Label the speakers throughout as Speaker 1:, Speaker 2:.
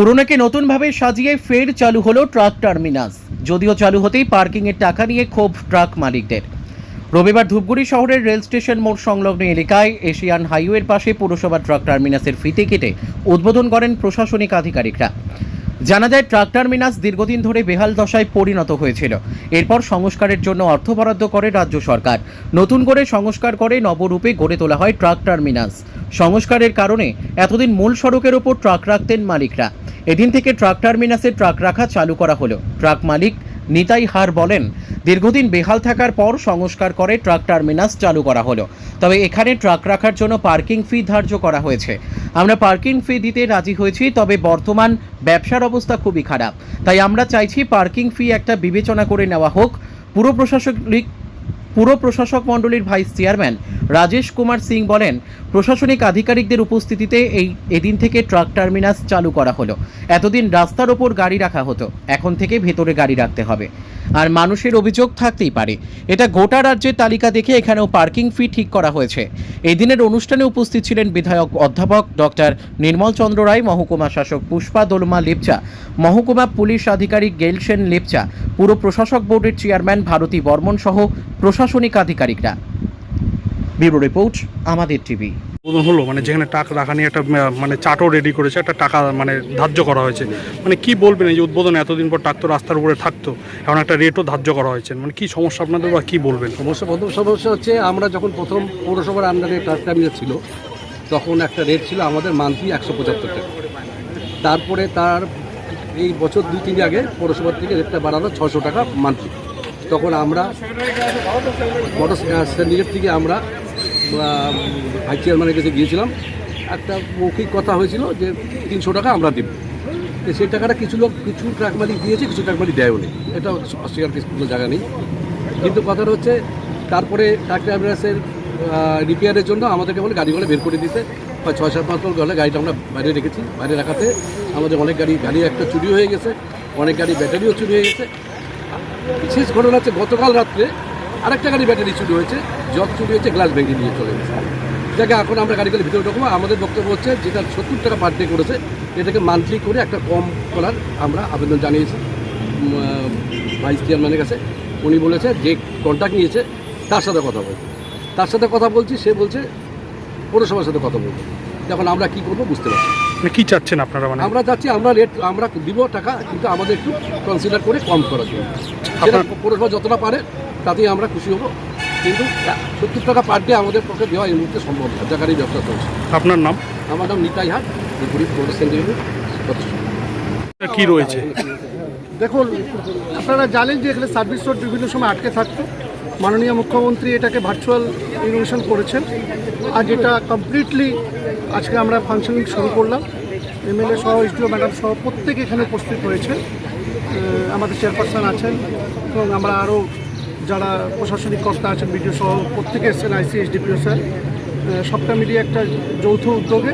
Speaker 1: পুরনোকে নতুনভাবে সাজিয়ে ফের চালু হলো ট্রাক টার্মিনাস। যদিও চালু হতেই পার্কিংয়ের টাকা নিয়ে ক্ষোভ ট্রাক মালিকদের। রবিবার ধূপগুড়ি শহরের রেল স্টেশন মোড় সংলগ্ন এলাকায় এশিয়ান হাইওয়ের পাশে পুরসভা ট্রাক টার্মিনাসের ফিতে কেটে উদ্বোধন করেন প্রশাসনিক আধিকারিকরা। জানা যায়, ট্রাক টার্মিনাস দীর্ঘদিন ধরে বেহাল দশায় পরিণত হয়েছিল। এরপর সংস্কারের জন্য অর্থ বরাদ্দ করে রাজ্য সরকার। নতুন করে সংস্কার করে নবরূপে গড়ে তোলা হয় ট্রাক টার্মিনাস। সংস্কারের কারণে এতদিন মূল সড়কের ওপর ট্রাক রাখতেন মালিকরা। এদিন থেকে ট্রাক টার্মিনাসে ট্রাক রাখা চালু করা হলো। ট্রাক মালিক নিতাই হার বলেন, দীর্ঘদিন বেহাল থাকার পর সংস্কার করে ট্রাক টার্মিনাস চালু করা হলো। তবে এখানে ট্রাক রাখার জন্য পার্কিং ফি ধার্য করা হয়েছে। আমরা পার্কিং ফি দিতে রাজি হয়েছি, তবে বর্তমান ব্যবসার অবস্থা খুবই খারাপ। তাই আমরা চাইছি পার্কিং ফি একটা বিবেচনা করে নেওয়া হোক। পুরো প্রশাসনিক পুরো প্রশাসক মণ্ডলীর ভাইস চেয়ারম্যান রাজেশ কুমার সিং বলেন, প্রশাসনিক আধিকারিকদের উপস্থিতিতে এই এদিন থেকে ট্রাক টার্মিনাস চালু করা হলো। এতদিন রাস্তার ওপর গাড়ি রাখা হতো, এখন থেকে ভেতরে গাড়ি রাখতে হবে। আর মানুষের অভিযোগ থাকতেই পারে। এটা গোটা রাজ্যের তালিকা দেখে এখানেও পার্কিং ফি ঠিক করা হয়েছে। এই দিনের অনুষ্ঠানে উপস্থিত ছিলেন বিধায়ক অধ্যাপক ডক্টর নির্মল চন্দ্র রায়, মহকুমা শাসক পুষ্পা দোলমা লেপচা, মহকুমা পুলিশ আধিকারিক গেলসেন লেপচা, পুরো প্রশাসক বোর্ডের চেয়ারম্যান ভারতী বর্মন সহ প্রশাসনিক আধিকারিকরা। ব্যুরো রিপোর্ট আমাদের টিভি।
Speaker 2: উদ্বোধন হলো মানে যেখানে টাকা রাখা নিয়ে একটা মানে চার্টও রেডি করেছে একটা টাকা মানে ধার্য করা হয়েছে। মানে কি বলবেন এই যে উদ্বোধন এতদিন পর টাকতো রাস্তার উপরে থাকতো এখন একটা রেটও ধার্য করা হয়েছে। মানে কি সমস্যা আপনাদের বা কি বলবেন?
Speaker 3: সমস্যা প্রথম সমস্যা হচ্ছে আমরা যখন প্রথম পৌরসভার আন্ডারে টার্মিনাল ছিল তখন একটা রেট ছিল আমাদের মান্থলি একশো পঁচাত্তর টাকা। তারপরে তার এই বছর দুই তিন আগে পৌরসভার থেকে রেটটা বাড়ালো ছশো টাকা মান্থলি তখন আমরা মোটর সিন্ডিকেট থেকে আমরা ভাইস চেয়ারম্যানের কাছে গিয়েছিলাম। একটা মৌখিক কথা হয়েছিল যে তিনশো টাকা আমরা দেব। সেই টাকাটা কিছু লোক, কিছু ট্রাক মালিক দিয়েছে, কিছু ট্রাক মালিক দেয়ও নেই। এটা অস্বীকার কোনো জায়গা নেই। কিন্তু কথাটা হচ্ছে, তারপরে ট্রাক ড্রাইভার্সের রিপেয়ারের জন্য আমাদেরকে বলে গাড়িগুলো বের করে দিতে। বা ছয় সাত পাঁচ গেলে গাড়িটা আমরা বাইরে রেখেছি, বাইরে রাখাতে। আমাদের অনেক গাড়ি গাড়ি একটা চুরি হয়ে গেছে, অনেক গাড়ি ব্যাটারিও চুরি হয়ে গেছে। বিশেষ ঘটনা হচ্ছে গতকাল রাত্রে আরেকটা গাড়ি ব্যাটারি চুরি হয়েছে, জগ চুরি হয়েছে, গ্লাস ভেঙে নিয়ে চলে গেছে। যাকে এখন আমরা গাড়িগুলো ভিতরে ঢুকবো। আমাদের বক্তব্য হচ্ছে যেটা সত্তর টাকা পার ডে করেছে, এটাকে মান্থলি করে একটা কম করার আমরা আবেদন জানিয়েছি ভাইস চেয়ারম্যানের কাছে। উনি বলেছে যে কন্ট্যাক্ট নিয়েছে, তার সাথে কথা বলতে তার সাথে কথা বলছি, সে বলছে, পৌরসভার সাথে কথা বলব। এখন আমরা কি করব বুঝতে পারছি।
Speaker 2: মানে কি চাচ্ছেন আপনারা মানে?
Speaker 3: আমরা চাচ্ছি আমরা রেট আমরা দিব টাকা কিন্তু আমাদের একটু কনসিডার করে কম করার জন্য। সেটা পৌরসভা যতটা পারে তাতেই আমরা খুশি হব। কিন্তু সত্তর টাকা পার ডে আমাদের পক্ষে দেওয়া এই মুহূর্তে সম্ভব না। জায়গারই ব্যবসা চলছে।
Speaker 2: আপনার নাম?
Speaker 3: আমার নাম নিতাই হাট গরিব পৌর সেন্টারের
Speaker 2: কি রয়েছে?
Speaker 4: দেখুন আপনারা জানেন যে এখানে সার্ভিস রোড বিভিন্ন সময় আটকে থাকতো। মাননীয় মুখ্যমন্ত্রী এটাকে ভার্চুয়াল ইনোভেশন করেছেন। আজ এটা কমপ্লিটলি আজকে আমরা ফাংশনিং শুরু করলাম। এমএলএ সহ এসডিও ম্যাডাম সহ প্রত্যেকে এখানে উপস্থিত হয়েছে আমাদের চেয়ারপারসন আছেন এবং আমরা আরও যারা প্রশাসনিক কর্তা আছেন, বিডিও সহ প্রত্যেকে এসছেন আইসি এসডিপিও স্যার সবটা মিলিয়ে একটা যৌথ উদ্যোগে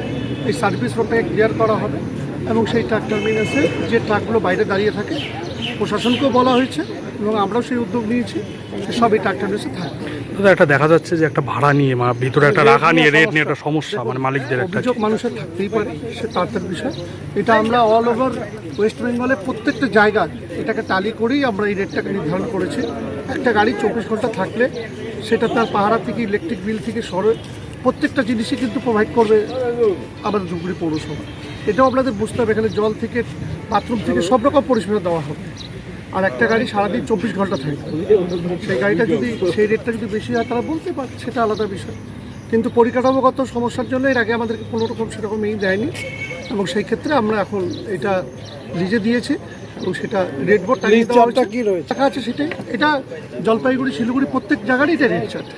Speaker 4: এই সার্ভিস রোডটাকে ক্লিয়ার করা হবে এবং সেই ট্রাক টার্মিনাসে যে ট্রাকগুলো বাইরে দাঁড়িয়ে থাকে, প্রশাসনকেও বলা হয়েছে। এবং আমরাও সেই উদ্যোগ নিয়েছি যে সব এই ট্রাক থাকবে।
Speaker 2: দাদা একটা দেখা যাচ্ছে যে একটা ভাড়া নিয়ে মানে ভিতরে একটা রাখা নিয়ে রেট নিয়ে একটা সমস্যা মানে মালিকদের একটা
Speaker 4: অভিযোগ মানুষের থাকতেই পারে সে তার বিষয়। এটা আমরা অল ওভার ওয়েস্ট বেঙ্গলে প্রত্যেকটা জায়গায় এটাকে টালি করেই আমরা এই রেটটাকে নির্ধারণ করেছি। একটা গাড়ি চব্বিশ ঘণ্টা থাকলে সেটা তার পাহারা থেকে ইলেকট্রিক বিল থেকে সরে প্রত্যেকটা জিনিসই কিন্তু প্রোভাইড করবে আমাদের ধুপগুড়ি পৌরসভা। এটাও আপনাদের বুঝতে হবে এখানে জল থেকে বাথরুম থেকে সব রকম পরিষেবা দেওয়া হবে। আর একটা গাড়ি সারাদিন চব্বিশ ঘণ্টা থাকে। সেই গাড়িটা যদি সেই রেটটা যদি বেশি হয় তারা বলতে পারে সেটা আলাদা বিষয়। কিন্তু পরিকাঠামোগত সমস্যার জন্য এর আগে আমাদেরকে কোনো রকম সেরকম এই দেয়নি। এবং সেই ক্ষেত্রে আমরা এখন এটা লিজে দিয়েছি এবং সেটা রেডবোর্ড টাকা। লেখা আছে সেটাই। এটা জলপাইগুড়ি শিলিগুড়ি প্রত্যেক জায়গারই এটা রেড চার্ট